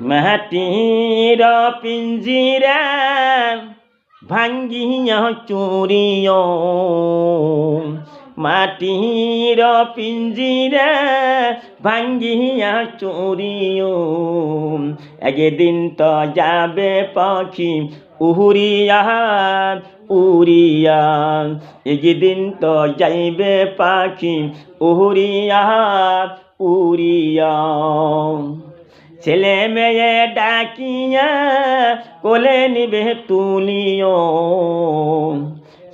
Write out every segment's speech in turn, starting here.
মাটির পিঞ্জিরা ভাঙ্গিয়া চুরিও। মাটির পিঞ্জিরা ভাঙ্গিয়া চুরিও। একদিন তো যাবে পাখি উহুরিয়া উড়িয়া। একদিন তো যাইবে পাখি উহুরিয়া উড়িয়া। ছেলে মেয়ে ডাকিয়া কোলে নিবে তুলিও।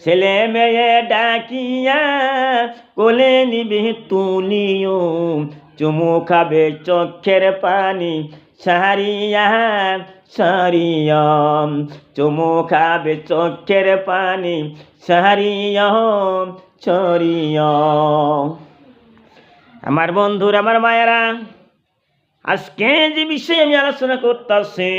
ছেলে মেয়ে ডাকিয়া কোলে নিবে তুলিও। চুমু খাবে চোখের পানি, সারিয়া সারিয়া। চুমু খাবে চোখের পানি, সারিয়া ছড়িয়া আমার বন্ধুর, আমার মায়েরা আজকে যে বিষয়ে আমি আলোচনা করতেছি,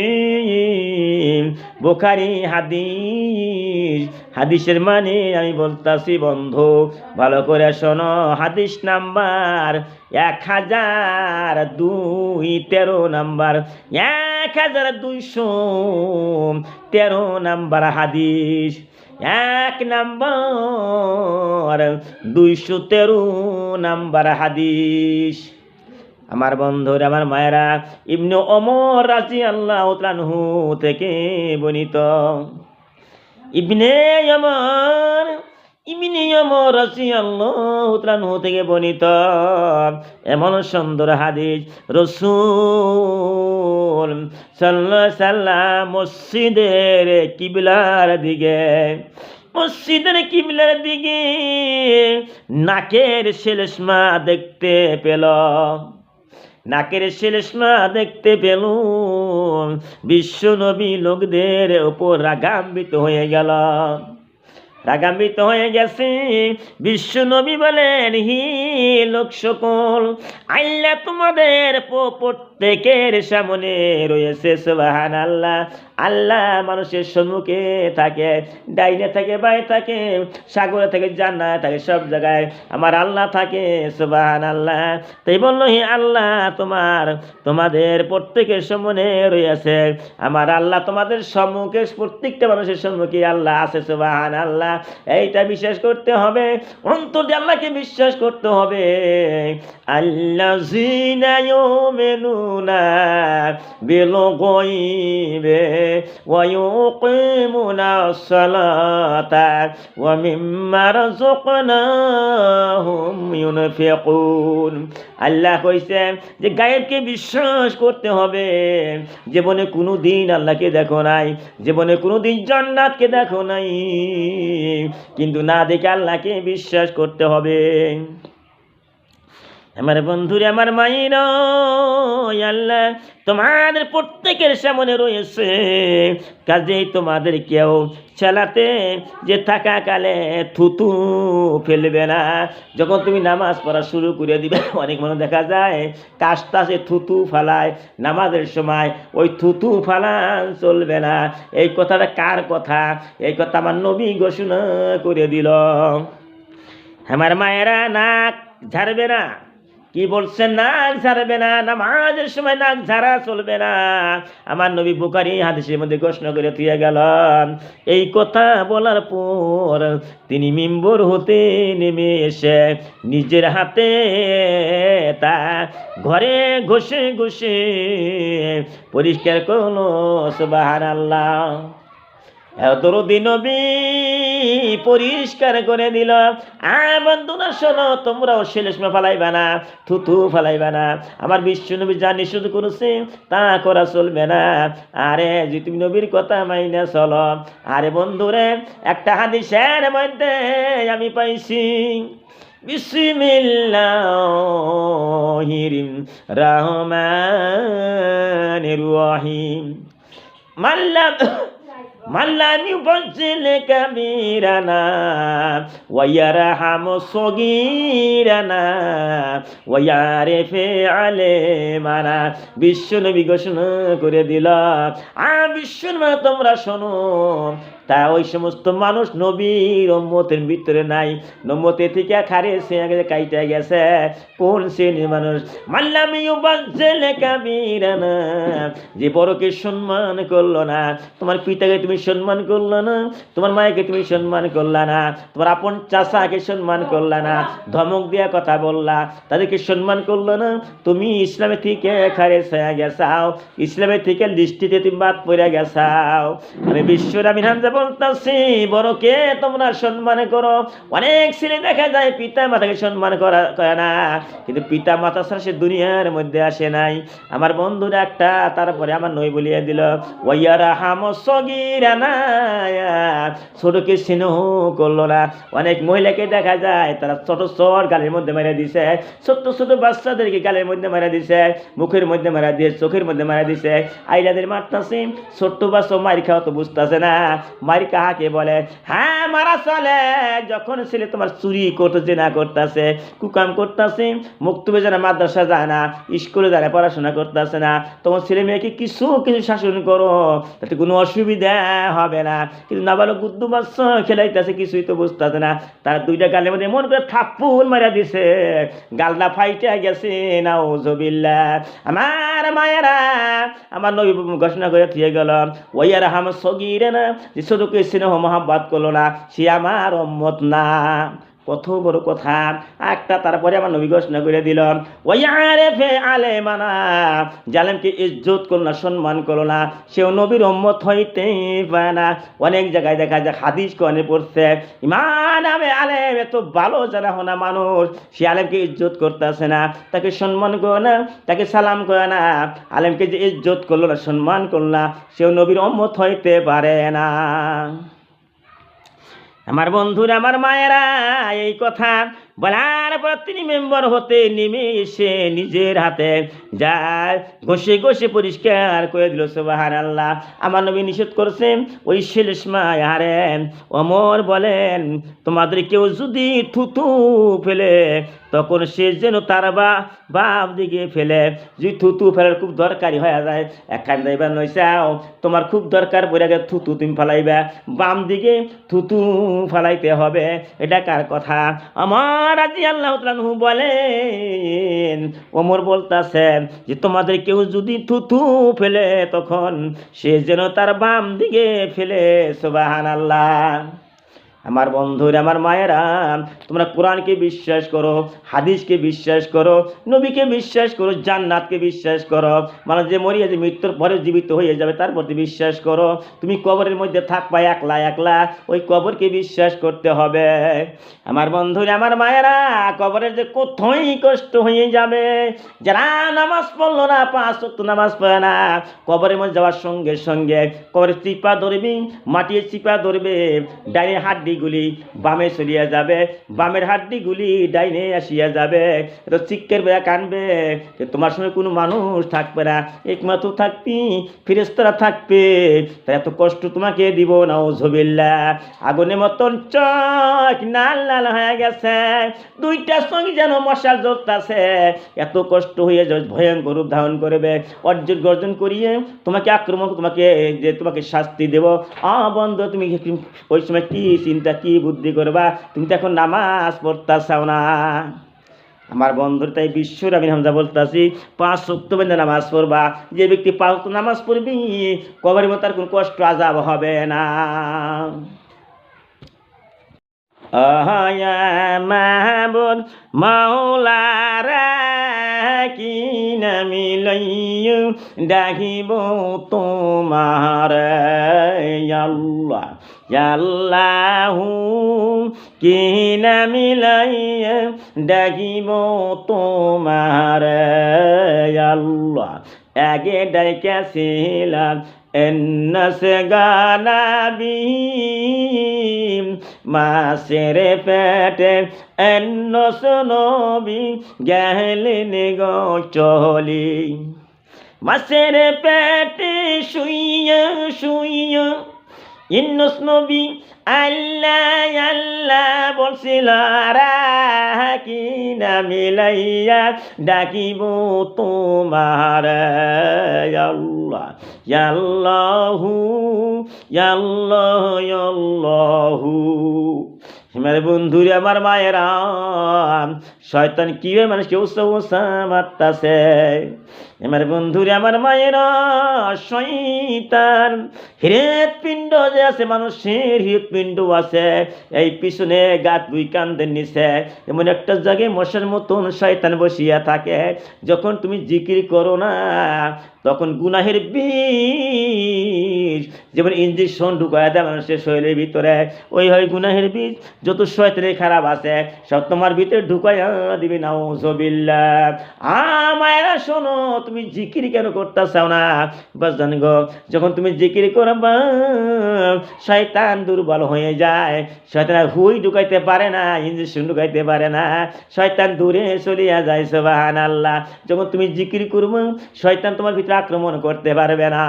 বোখারি হাদিস, হাদিসের মানে আমি বলতাছি, বন্ধু, ভালো করে শোনো, হাদিস নাম্বার এক হাজার দুই, তেরো নাম্বার, এক হাজার দুইশো তেরো নাম্বার হাদিস, এক নাম্বার দুইশো তেরো নাম্বার হাদিস। আমার বন্ধুরা, আমার মায়েরা ইবনু অমর রাজি আল্লাহ তানহু থেকে বনিত ইবনে অমর ইবনে অমর রাজি আল্লাহ তানহু থেকে বনিত এমন সুন্দর হাদিস, রসুল সাল্লাহ সাল্লাম মসজিদের কিবলার দিকে, মসজিদের কিবলার দিকে নাকের শেলেসমা দেখতে পেল। নাকের শেলেসমা দেখতে পেল বিশ্ব নবী লোকদের ওপর রাগাম্বিত হয়ে গেল রাগাম্বিত হয়ে গেছে। বিশ্ব নবী বলেন, হি লোক সকল আল্লাহ তোমাদের প্রত্যেকের সামনে রয়েছে সুবাহান আল্লাহ আল্লাহ মানুষের সম্মুখে থাকে, ডাইনে থাকে বাই থাকে, সাগরে থাকে, জান্নাত থাকে, সব জায়গায় আমার আল্লাহ থাকে সুবাহান আল্লাহ তাই বলল, হে আল্লাহ, তোমার, তোমাদের প্রত্যেকের সামনে রয়েছে, আমার আল্লাহ তোমাদের সম্মুখে, প্রত্যেকটা মানুষের সম্মুখে আল্লাহ আছে সুবাহান আল্লাহ এইটা বিশ্বাস করতে হবে, অন্তর আল্লাহকে বিশ্বাস করতে হবে। আল্লাহ জিনায়ুমেনুনা বিল গয়বে ويقيمون الصلاة ومما رزقناهم ينفقون আল্লাহ কইছে যে গায়েবকে বিশ্বাস করতে হবে জীবনে কোনো দিন আল্লাহকে দেখো নাই জীবনে কোনো দিন জান্নাতকে দেখো নাই কিন্তু না দেখে আল্লাহকে বিশ্বাস করতে হবে আমার বন্ধুরে, আমার মায়ের আল্লাহ, তোমাদের প্রত্যেকের সামনে রয়েছে। কাজেই তোমাদের কেউ চালাতে যে থাকাকালে থুতু ফেলবে না। যখন তুমি নামাজ পড়া শুরু করে দিবে, অনেক মানুষ দেখা যায়, কাজটা সে থুতু ফালায়। নামাজের সময় ওই থুতু ফালান চলবে না। এই কথাটা কার কথা? এই কথা আমার নবী ঘোষণা করে দিল। আমার মায়েরা নাক ঝাড়বে না। কি বলছেন নাক ঝাড়বে না, নামাজের সময় নাক ঝাড়া চলবে না। আমার নবী বুকারি হাদিসের মধ্যে ঘোষণা করে দিয়ে গেল। এই কথা বলার পর তিনি মিম্বর হতে নেমে এসে নিজের হাতে তা ঘরে ঘষে ঘষে পরিষ্কার করল সুবাহান আল্লাহ নবী পরিষ্কার করে দিল আ বন্ধুরা শোনো, তোমরাও শেলেসমা ফালাইবা না থুথু ফালাইবা না, আমার বিশ্ব নবী যা নিষেধ করেছে তা করা চলবে না। আরে, যে তুমি নবীর কথা মাইনে চলো, আরে বন্ধুরে একটা হাদিসের মধ্যে আমি পাইছি, বিসমিল্লাহির রহমানির রহিম। মাল্লাম মাল্লামি বজ্জিলে কাবিরানা ওয়াইয়ারা হাম সগিরানা ওয়ারে ফে আলে মানা বিশ্ব নবী ঘোষণা করে দিল, আ বিশ্ব নবী তোমরা শোনো তা ওই সমস্ত মানুষ নবীর উম্মতের ভিতরে নাই। নম্মতে থেকে খারে সে কাইটা গেছে, কোন শ্রেণির মানুষ? মাল্লামি কাবিরানা। যে বড়কে সম্মান করল না, তোমার পিতাকে তুমি সম্মান করল না, তোমার মায়েকে তুমি সম্মান করলা না, তোমার আপন চাষাকে সম্মান করলা না, ধমক দিয়া কথা বললা, তাদেরকে সম্মান করল না। তুমি ইসলামে থেকে খারে সেয়া গেছাও ইসলামের থেকে লিস্টিতে তুমি বাদ পড়ে গেছাও। আমি বিশ্বর আমি হামজা বলতাছি বড়কে তোমরা সম্মান করো। অনেক ছেলে দেখা যায় পিতা মাতাকে সম্মান করা না। কিন্তু পিতা মাতা ছাড়া সে দুনিয়ার মধ্যে আসে নাই। আমার বন্ধুরা একটা, তারপরে আমার নই বলিয়ে দিল ওয়াইয়ারা হাম ছোটকে স্নেহ করল না। অনেক মহিলাকে দেখা যায়, তারা ছোট ছোট গালের মধ্যে মেরে দিছে, ছোট্ট ছোট বাচ্চাদেরকে গালের মধ্যে মেরে দিছে, মুখের মধ্যে মেরা দিয়ে, চোখের মধ্যে মেরা দিছে। আইলাদের মারতাছে, ছোট্ট বাচ্চা মার খাওয়া তো বুঝতেছে না। মার কাহাকে বলে হ্যাঁ মারা চলে, যখন ছেলে তোমার চুরি করতেছে না করতেছে, কুকাম করতেছে মুক্তবে জানা মাদ্রাসা যায় না, স্কুলে যায় পড়াশোনা করতেছে না, তোমার ছেলে মেয়েকে কিছু কিছু শাসন করো, তাতে কোনো অসুবিধা হবে না। কিন্তু নাবালক গুদ্দু বাচ্চা খেলাইতেছে, কিছুই তো বুঝতেছে না। তার দুইটা গালের মধ্যে মন করে থাপ্পুর মারা দিছে। গালটা ফাইটে গেছে না ওজবিল্লা আমার মায়েরা, আমার নবী ঘোষণা করে থিয়ে গেল ওয়াইয়ার হাম সগিরে না যে শুধুকে স্নেহ মহাব্বাত করল না সে আমার অম্মত না। কত বড় কথা, একটা তারপরে আমার নবী ঘোষণা করে দিল ওয়ারে ফে আলে মানা জালেমকে ইজ্জত করল না, সম্মান করল না, সেও নবীর অম্মত হইতে পারে না। অনেক জায়গায় দেখা যায়, হাদিস কনে পড়ছে, ইমান আমি আলেম, এত ভালো জানা হোনা মানুষ, সে আলেমকে ইজ্জত করতেছে না, তাকে সম্মান করে না, তাকে সালাম করে না, আলেমকে যে ইজ্জত করল না, সম্মান করল না, সেও নবীর অম্মত হইতে পারে না। আমার বন্ধুর, আমার মায়েরা, এই কথা বলার পর তিনি মেম্বার হতে নেমে এসে নিজের হাতে যায় ঘষে ঘষে পরিষ্কার করে দিল সোবাহার আল্লাহ আমার নবী নিষেধ করছেন, ওই শেলেশমায় আরে অমর বলেন, তোমাদের কেউ যদি থুতু ফেলে তখন সে যেন তার বা বাপ দিকে ফেলে। যদি থুতু ফেলার খুব দরকারি হয়ে যায়। একখান যাইবা নইসাও তোমার খুব দরকার পড়ে গেছে থুতু তুমি ফেলাইবা। বাম দিকে থুতু ফেলাইতে হবে। এটা কার কথা? আমার রাজি আল্লাহ বলেন, ওমর বলতাছে যে, তোমাদের কেউ যদি থুতু ফেলে তখন সে যেন তার বাম দিকে ফেলে সোবাহান আল্লাহ আমার বন্ধুরা, আমার মায়েরা, তোমরা কোরআনকে বিশ্বাস করো, হাদিসকে বিশ্বাস করো, নবীকে বিশ্বাস করো, জান্নাতকে বিশ্বাস করো। মানে যে মরিয়া, যে মৃত্যুর পরে জীবিত হয়ে যাবে, তার প্রতি বিশ্বাস করো। তুমি কবরের মধ্যে থাকবা একলা একলা, ওই কবরকে বিশ্বাস করতে হবে। আমার বন্ধুরা, আমার মায়েরা, কবরের যে কোথায় কষ্ট হয়ে যাবে, যারা নামাজ পড়ল না, পাঁচ নামাজ পড়ে না, কবরের মধ্যে যাওয়ার সঙ্গে সঙ্গে কবরের চিপা ধরবি, মাটির চিপা ধরবে, ডাইনে হাড্ডিগুলি বামে চলিয়া যাবে, বামের হাড্ডিগুলি ডাইনে আসিয়া যাবে। তো চিক্কের বেয়া কানবে তোমার সঙ্গে কোনো মানুষ থাকবে না। একমাত্র থাকবি ফিরেস্তারা থাকবে। তাই এত কষ্ট তোমাকে দিব না ও ঝবিল্লা আগুনের মতন চক লাল লাল হয়ে গেছে। দুইটার সঙ্গে যেন মশাল জ্বলতেছে। এত কষ্ট হয়ে ভয়ঙ্কর রূপ ধারণ করবে। অর্জন গর্জন করিয়ে তোমাকে আক্রমণ, তোমাকে যে তোমাকে শাস্তি দেব। আ বন্ধ, তুমি ওই সময় কি চিন্তা কি বুদ্ধি করবা? তুমি তো এখন নামাজ পড়তাছাও না। আমার বন্ধুর তাই বিশ্বর আমি হামজা বলতাছি, পাঁচ সপ্তাহ বেঁধে নামাজ পড়বা। যে ব্যক্তি পাঁচ নামাজ পড়বি, কবরের মতো আর কোনো কষ্ট আজাব হবে না। মাহবুদ মাওলারা নামি লইয়ু তোমার আল্লাহ। আল্লাহু কি নামি লইয়ু ডাকিব তোমার আল্লাহ। আগে ডাইকাছিলাম, এন্নাস গানাবি মাসের পেটে এন্নস নবী গেলেন গো চলি। মাসের পেটে শুইয়া শুইয়া ইন্নুস নবী আল্লাহ আল্লাহ বলছিল কি না মিলাইয়া ডাকিব তোমার? আল্লাহ আল্লাহু আল্লাহ আল্লাহু আমার বন্ধুরে আমার মায়েরা শয়তান কীভাবে মানুষকে উৎসব মারতাছে? আমার বন্ধুরে আমার মায়েরা শয়তান। হৃদপিণ্ড যে আছে, মানুষের হৃদপিণ্ড আছে, এই পিছনে গাত দুই কান্দের নিচে এমন একটা জায়গায় মশার মতন শয়তান বসিয়া থাকে। যখন তুমি জিকির করো না, তখন গুনাহের বীজ, যেমন ইঞ্জেকশন ঢুকায় দেয় মানুষের শরীরের ভিতরে। ওই হয় গুনাহের বীজ, যত শয়তানের খারাপ আছে, সব তোমার ভিতরে ঢুকাইয়া দিবি না ওজবিল্লা শোনো, তুমি জিকির কেন করতেছাও না? বাস জান গো, যখন তুমি জিকির করবা, শয়তান দুর্বল হয়ে যায়। শয়তান হুই ঢুকাইতে পারে না ইঞ্জেকশন ঢুকাইতে পারে না। শয়তান দূরে চলিয়া যায় সোবাহান আল্লাহ যখন তুমি জিকির করব, শয়তান তোমার ভিতরে আক্রমণ করতে পারবে না।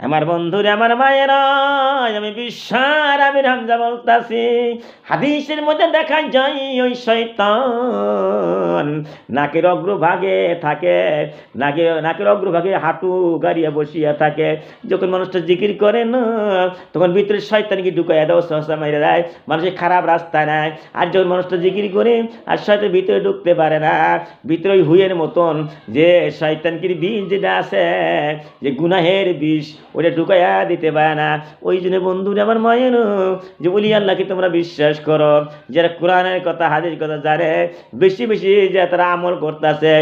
আমার বন্ধুরে, আমার মায়েরা আমি বিশ্বার আমি হামজা বলতাছি, হাদিসের মধ্যে দেখা যায় ওই শয়তান। নাকের অগ্রভাগে থাকে নাকে নাকের অগ্রভাগে হাঁটু গাড়িয়া বসিয়া থাকে। যখন মানুষটা জিকির করে না, তখন ভিতরে শয়তানকে ঢুকাইয়া দেওয়া সহসা মেরে দেয়, মানুষের খারাপ রাস্তা নেয় আর যখন মানুষটা জিকির করে, আর শয়তান ভিতরে ঢুকতে পারে না, ভিতরে ওই হুইয়ের মতন যে শয়তানকির বীজ যেটা আছে, যে গুনাহের বিষ ওটা ঢুকাইয়া দিতে পারে না। ওই জন্য বন্ধুরা আমার মায়ের যে বলি আল্লাহকে তোমরা বিশ্বাস করো যারা কোরআনের কথা হাদিস কথা জানে, বেশি বেশি যে তারা আমল করতেছে।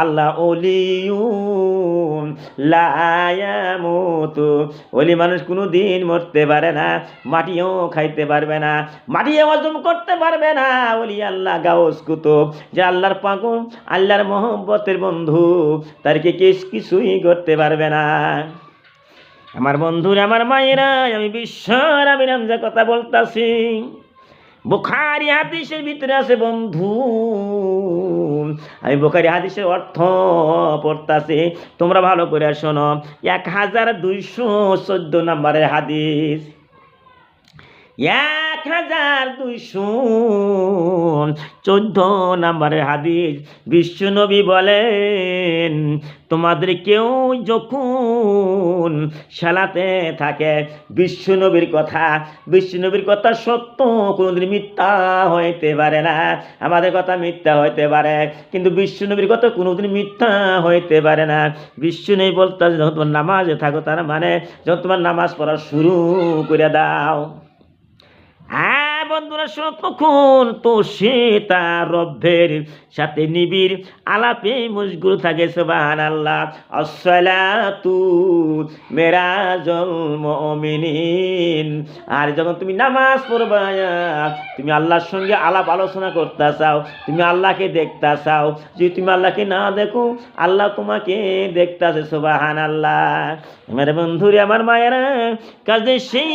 আল্লাহ ওলিউন লায়ামুতু। ওলি মানুষ কোনো দিন মরতে পারে না, মাটিও খাইতে পারবে না, মাটিও হজম করতে পারবে না। ওলি আল্লাহ গাউস কুতুব, যে আল্লাহর পাগল, আল্লাহর মোহব্বতের বন্ধু তারকে কেস কিছুই করতে পারবে না। আমার বন্ধুর, আমার মায়েরা, আমি বিশ্বর আমি রামজা কথা বলতাছি। বুখারি হাদিসের ভিতরে আছে, বন্ধু, আমি বুখারি হাদিসের অর্থ পড়তাছি। তোমরা ভালো করে শোনো, এক হাজার দুইশো চোদ্দ নম্বরের হাদিস। এক হাজার দুইশো। চোদ্দ নম্বরের হাদিস বিশ্বনবী বলেন, তোমাদের কেউ যখন সালাতে থাকে বিশ্বনবীর কথা বিশ্বনবীর কথা সত্য কোনোদিন মিথ্যা হইতে পারে না। আমাদের কথা মিথ্যা হইতে পারে, কিন্তু বিশ্বনবীর কথা কোনোদিন মিথ্যা হইতে পারে না। বিশ্বনবী বলতে যখন তোমার নামাজে থাকো, তার মানে যখন তোমার নামাজ পড়া শুরু করে দাও। হ্যাঁ বন্ধুরা, শোনো, তখন তো সে তার রব্বের সাথে নিবিড় আলাপে মুশগুল থাকে সোবাহান আল্লাহ আসসালাতু মেরাজল মুমিনিন। আর যখন তুমি নামাজ পড়বা, তুমি আল্লাহর সঙ্গে আলাপ আলোচনা করতে চাও, তুমি আল্লাহকে দেখতে চাও, যদি তুমি আল্লাহকে না দেখো, আল্লাহ তোমাকে দেখতেছে সোবাহান আল্লাহ আমার বন্ধুরে, আমার মায়েরা, কাজে সেই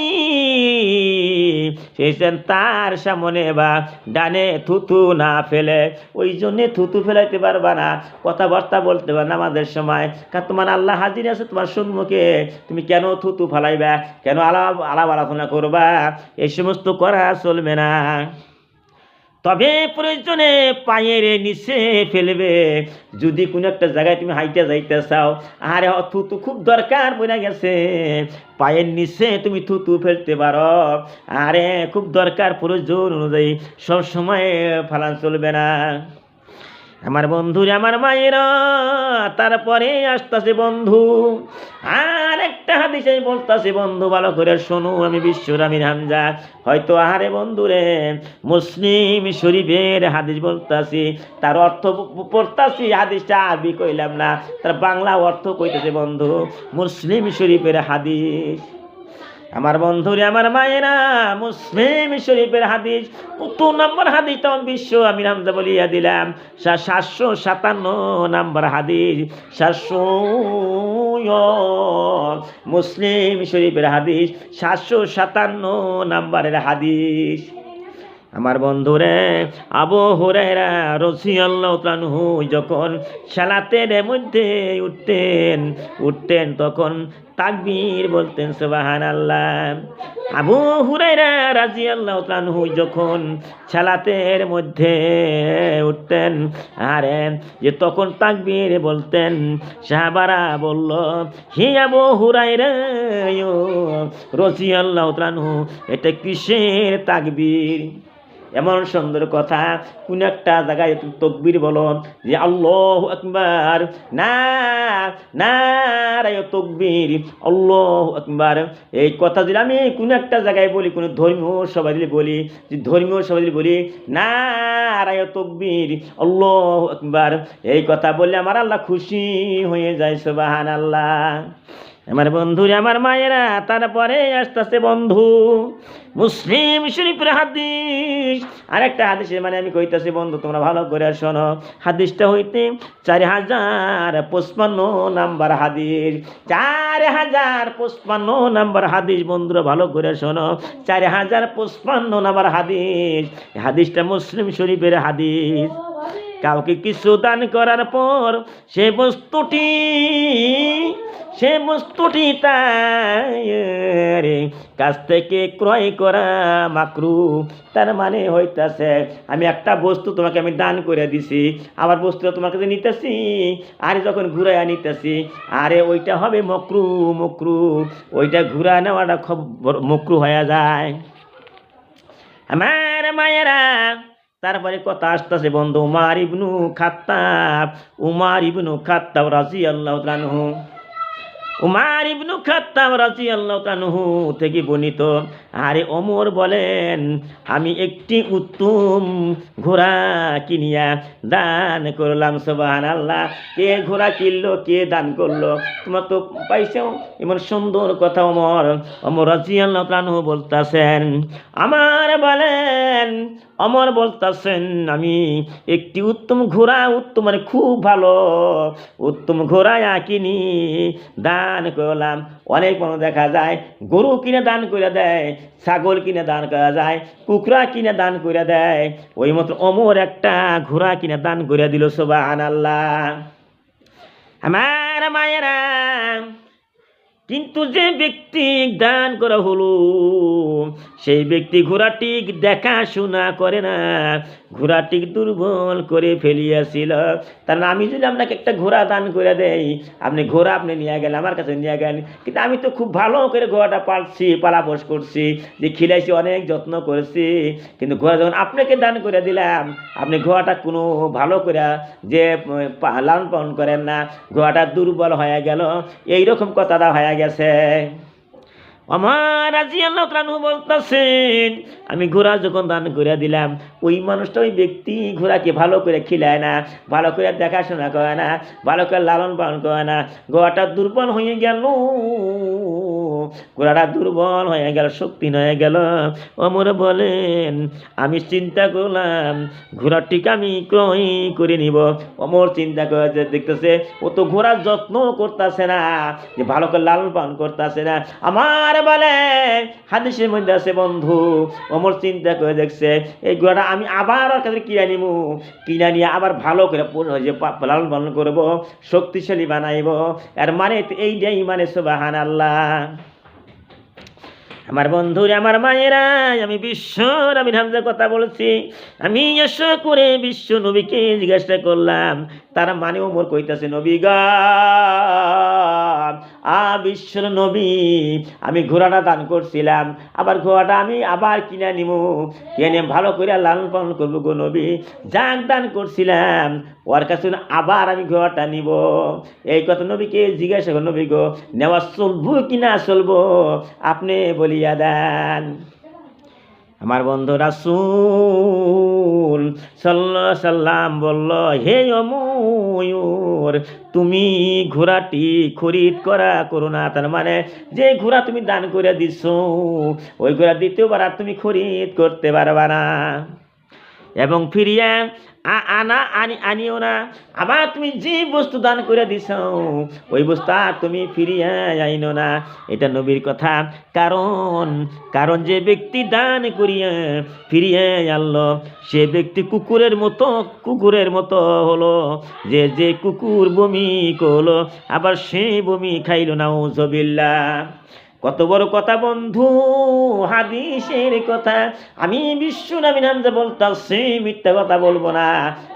সেই যেন তার সামনে বা ডানে থুতু না ফেলে। ওই জন্যে থুতু ফেলাইতে পারবা না, কথাবার্তা বলতে পারবে আমাদের সময়। কারণ তোমার আল্লাহ হাজির আছে তোমার সম্মুখে। তুমি কেন থুতু ফালাইবা? কেন আলাপ আলাপ আলোচনা করবা? এই সমস্ত করা চলবে না। তবে প্রয়োজনে পায়ের নিচে ফেলবে। যদি কোনো একটা জায়গায় তুমি হাইতে যাইতে চাও, আরে থুতু খুব দরকার বোঝা গেছে। পায়ের নিচে তুমি থুতু ফেলতে পারো। আরে খুব দরকার প্রয়োজন অনুযায়ী। সবসময় ফালান চলবে না। আমার বন্ধুরে, আমার মায়েরা, তারপরে আসতেছে বন্ধু। আর একটা হাদিসে বলতাছে, বন্ধু, ভালো করে শোনো, আমি বিশ্বর আমি হামজা। হয়তো আহারে বন্ধুরে, মুসলিম শরীফের হাদিস বলতাছি, তার অর্থ পড়তাছি, হাদিসটা আরবি কইলাম না। তার বাংলা অর্থ কইতেছে বন্ধু, মুসলিম শরীফের হাদিস। আমার বন্ধুরে, আমার মায়েরা, মুসলিম শরীফের হাদিস, কত নম্বর হাদিস তখন বিশ্ব আমি নামটা বলিয়া দিলাম। সাতশো সাতান্ন নম্বর হাদিস, সাতশো মুসলিম শরীফের হাদিস, সাতশো সাতান্ন নম্বরের হাদিস। আমার বন্ধুরে আবু রসিয়াল্লাহ তানহু যখন সালাতের মধ্যে উঠতেন উঠতেন তখন তাকবীর বলতেন সুবাহান আল্লাহ আবু হুরাইরা রাজি আল্লাহ তানহু যখন সালাতের মধ্যে উঠতেন, আরে যে তখন তাকবীর বলতেন, সাহাবারা বলল, হে আবু হুরায়রা রসি আল্লাহ তানহু এটা কিসের তাকবীর? এমন সুন্দর কথা, কোন একটা জায়গায় তুমি তকবির বলো যে, আল্লাহ আকবার, না না তকবির, আল্লাহ আকবার। এই কথা যদি আমি কোন একটা জায়গায় বলি, কোনো ধর্মীয় সবাই বলি যে ধর্মীয় সবাই বলি, না রায় তকবির, আল্লাহ আকবার, এই কথা বললে আমার আল্লাহ খুশি হয়ে যায় সুবাহান আল্লাহ আমার বন্ধুরে, আমার মায়েরা, তারপরে আস্তে আস্তে বন্ধু। মুসলিম শরীফের হাদিস। আরেকটা হাদিসে মানে আমি কইতাছি, বন্ধু, তোমরা ভালো করে শোনো। হাদিসটা হইতে চার হাজার পঁচপান্ন নাম্বার হাদিস। চার হাজার পঁচপান্ন নাম্বার হাদিস, বন্ধুরা, ভালো করে শোনো। চার হাজার পঁচপান্ন নাম্বার হাদিস। হাদিসটা মুসলিম শরীফের হাদিস। কাউকে কিছু দান করার পর সে বস্তুটি সে বস্তুটি তার কাছ থেকে ক্রয় করা মাকরু, তার মানে হইতাছে, আমি একটা বস্তু তোমাকে আমি দান করে দিছি, আবার বস্তুটা তোমার কাছে নিতেছি, আরে যখন ঘুরাইয়া নিতেছি, আরে ওইটা হবে মকরু মকরু, ওইটা ঘুরা নেওয়াটা খুব মকরু হয়ে যায়। আমার মায়েরা, তারপরে কথা আসতেছে, বন্ধু উমার ইবনু খাত্তাব, উমার ইবনু খাত্তাব রাজি আল্লাহ উমার ইবনু খাত্তাব রাজি আল্লাহ তানহু থেকে বর্ণিত। আরে ওমর বলেন, আমি একটি উত্তম ঘোড়া কিনিয়া দান করলাম সোবাহান আল্লাহ কে ঘোড়া কিনলো, কে দান করল? তোমার তো পাইছেও এমন সুন্দর কথা অমর রাজি আল্লাহ তানহু বলতেছেন, আমার বলেন অমর বলতাছেন, আমি একটি উত্তম ঘোড়া, উত্তম মানে খুব ভালো, উত্তম ঘোড়া কিনি, দান করলাম। অনেক মানুষ দেখা যায়, গরু কিনে দান করে দেয়, ছাগল কিনে দান করা যায় কুকুরা কিনে দান করে দেয়। ওই মতো অমর একটা ঘোড়া কিনে দান করে দিল সোবাহান আল্লাহ আমার মায়েরা, কিন্তু যে ব্যক্তি দান করা হলো সেই ব্যক্তি ঘোড়াটি দেখাশোনা করে না। ঘোড়াটি দুর্বল করে ফেলিয়াছিল। তার আমি যদি আপনাকে একটা ঘোড়া দান করে দেই, আপনি ঘোড়া আপনি নিয়ে গেলেন, আমার কাছে নিয়ে গেলেন। কিন্তু আমি তো খুব ভালো করে ঘোড়াটা পালছি পালাপোষ করছি, যে খিলাইছি, অনেক যত্ন করেছি। কিন্তু ঘোড়া যখন আপনাকে দান করে দিলাম, আপনি ঘোড়াটা কোনো ভালো করে যে লালন পালন করেন না, ঘোড়াটা দুর্বল হয়ে গেল। এইরকম কথাটা হয়ে গেছে আমার আজি আল্লাহ প্রাণু বলতেছেন, আমি ঘোড়া যখন দান করে দিলাম, ওই মানুষটা ওই ব্যক্তি ঘোড়াকে ভালো করে খিলায় না, ভালো করে দেখাশোনা করে না, ভালো করে লালন পালন করে না ঘোড়াটা দুর্বল হয়ে গেল। ঘোড়াটা দুর্বল হয়ে গেল, শক্তি হয়ে গেল। অমর বলেন, আমি চিন্তা করলাম, ঘোড়াটিকে আমি ক্রয় করে নিব। অমর চিন্তা করে দেখতেছে, ও তো ঘোড়ার যত্ন করতেছে না, যে ভালো করে লালন পালন করতেছে না। আমার বলে, হাদিসের মধ্যে আছে, বন্ধু। অমর চিন্তা করে দেখছে, এই ঘোড়াটা আমি আবার ওর কাছে কিনে নিব কিনে নিয়ে আবার ভালো করে যে লালন পালন করব, শক্তিশালী বানাইব। আর মানে এইটাই মানে সুবাহান আল্লাহ আমার বন্ধুরে, আমার মায়েরা, আমি বিশ্ব আমি হামজা কথা বলছি। আমি এস করে বিশ্ব নবীকে জিজ্ঞাসা করলাম, তারা মানে ওমর কইতাছে, নবী গা। আ নবী, আমি ঘোড়াটা দান করছিলাম, আবার ঘোড়াটা আমি আবার কিনে নিব কিনে ভালো করে লালন পালন করব গো নবী। যাক, দান করছিলাম, ওর কাছে আবার আমি ঘোড়াটা নিব। এই কথা নবীকে জিজ্ঞাসা করো নবী গো, নেওয়া চলবো কিনা চলবো? আপনি বলিয়া দেন। আমার বন্ধু সুল সাল্লা সাল্লাম বলল, হে অময়ূর তুমি ঘোড়াটি খরিদ করা করো না। তার মানে যে ঘোড়া তুমি দান করে দিছ, ওই ঘোড়া দ্বিতীয়বার আর তুমি খরিদ করতে পারবা না। এবং ফিরিয়া আনা, আনি, আনিও না। আবার তুমি যে বস্তু দান করে দিছ, ওই বস্তু আর তুমি ফিরিয়ে আইনো না। এটা নবীর কথা। কারণ কারণ যে ব্যক্তি দান করিয়া ফিরিয়ে আনলো, সে ব্যক্তি কুকুরের মতো কুকুরের মতো হলো। যে যে কুকুর বমি করল, আবার সে বমি খাইল না ওজবিল্লা কত বড় কথা বন্ধু, হাদিসের কথা। আমি বিশ্ব নামী নামতে বলতাম, সে মিথ্যা কথা বলব না।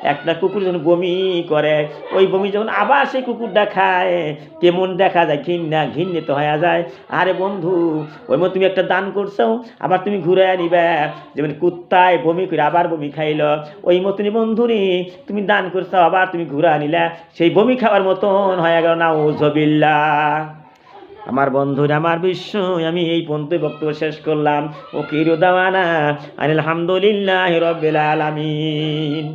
একটা কুকুর যখন বমি করে, ওই বমি যখন আবার সেই কুকুরটা খায়, কেমন দেখা যায় ঘিন্না ঘিন্নিত হয়ে যায়। আরে বন্ধু, ওই মতো তুমি একটা দান করছ, আবার তুমি ঘুরে আনিবে। যেমন কুত্তায় বমি করে আবার বমি খাইল, ওই মতনই বন্ধুরি তুমি দান করছ, আবার তুমি ঘুরে আনিলা। সেই বমি খাওয়ার মতন হয়ে গেল না ওজবিল্লা আমার বন্ধুরা আমার বিশ্ব, আমি এই পর্যন্ত বক্তব্য শেষ করলাম। ও কিরুদাওয়ানা আনিল হামদুলিল্লাহ রবিল আলামিন।